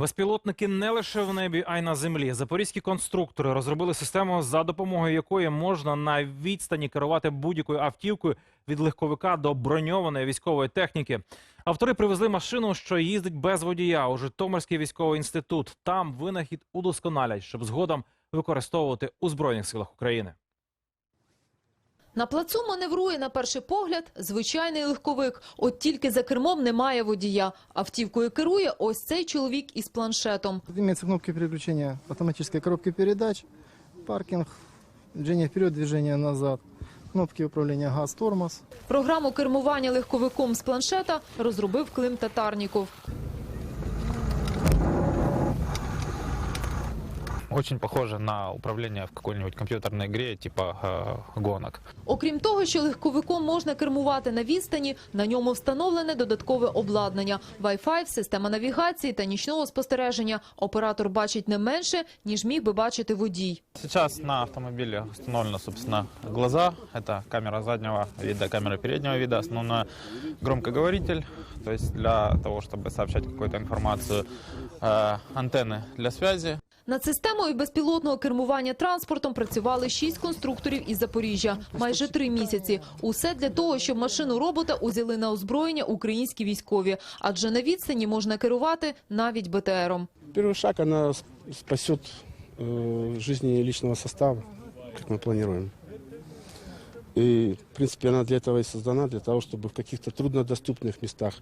Безпілотники не лише в небі, а й на землі. Запорізькі конструктори розробили систему, за допомогою якої можна на відстані керувати будь-якою автівкою від легковика до броньованої військової техніки. Автори привезли машину, що їздить без водія у Житомирський військовий інститут. Там винахід удосконалять, щоб згодом використовувати у збройних силах України. На плацу маневрує на перший погляд звичайний легковик. От тільки за кермом немає водія. Автівкою керує ось цей чоловік із планшетом. Имеются кнопки переключения автоматической коробки передач, паркинг, движение вперед, движение назад, кнопки управления газ, тормоз. Програму кермування легковиком з планшета розробив Клим Татарніков. Очень похоже на управление в какой-нибудь компьютерной игре типа э, гонок. Окрім того, що легковиком можна кермувати на відстані, на ньому встановлене додаткове обладнання – Wi-Fi, система навігації та нічного спостереження. Оператор бачить не менше, ніж міг би бачити водій. Сейчас на автомобиле установлено, собственно, глаза. Это камера заднего вида, камера переднего вида, основной громкоговоритель, то есть для того, чтобы сообщать какую-то информацию, э, антенны для связи. Над системою безпілотного кермування транспортом працювали шість конструкторів із Запоріжжя. Майже три місяці. Усе для того, щоб машину робота узяли на озброєння українські військові. Адже на відстані можна керувати навіть БТРом. Первый шаг, она сп- спасет э, жизни личного состава, как мы планируем. И, в принципе, она для этого и создана, для того, чтобы в каких-то труднодоступных местах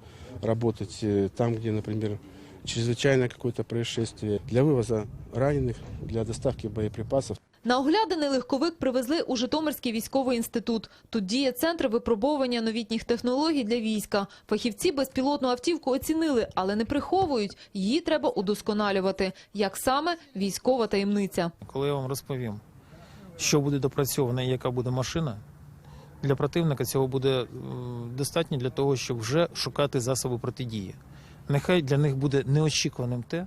работать, э, там, где, например, чрезвычайное какое-то происшествие, для вывоза раненых, для доставки боеприпасов. На огляданий легковик привезли у Житомирський військовий інститут. Тут діє центр випробовування новітніх технологій для війська. Фахівці безпілотну автівку оцінили, але не приховують. Її треба удосконалювати. Як саме – військова таємниця. Коли я вам розповім, що буде допрацьовано і яка буде машина, для противника цього буде е, достатньо для того, щоб вже шукати засоби протидії. Нехай для них буде неочікуваним те,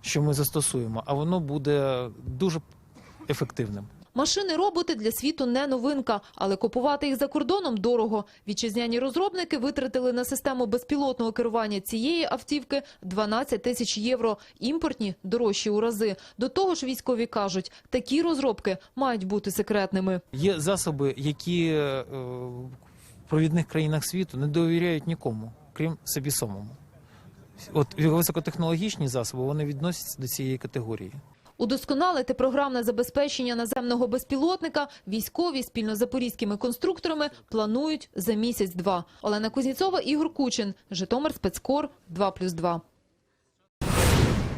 що ми застосуємо, а воно буде дуже ефективним. Машини-роботи для світу не новинка, але купувати їх за кордоном дорого. Вітчизняні розробники витратили на систему безпілотного керування цієї автівки 12 тисяч євро. Імпортні – дорожчі у рази. До того ж, військові кажуть, такі розробки мають бути секретними. Є засоби, які е, в провідних країнах світу не довіряють нікому, крім собі самому. От високотехнологічні засоби вони відносяться до цієї категорії. Удосконалити програмне забезпечення наземного безпілотника військові спільно з запорізькими конструкторами планують за місяць-два. Олена Кузніцова, Ігор Кучин, Житомир Спецкор, 2+,2.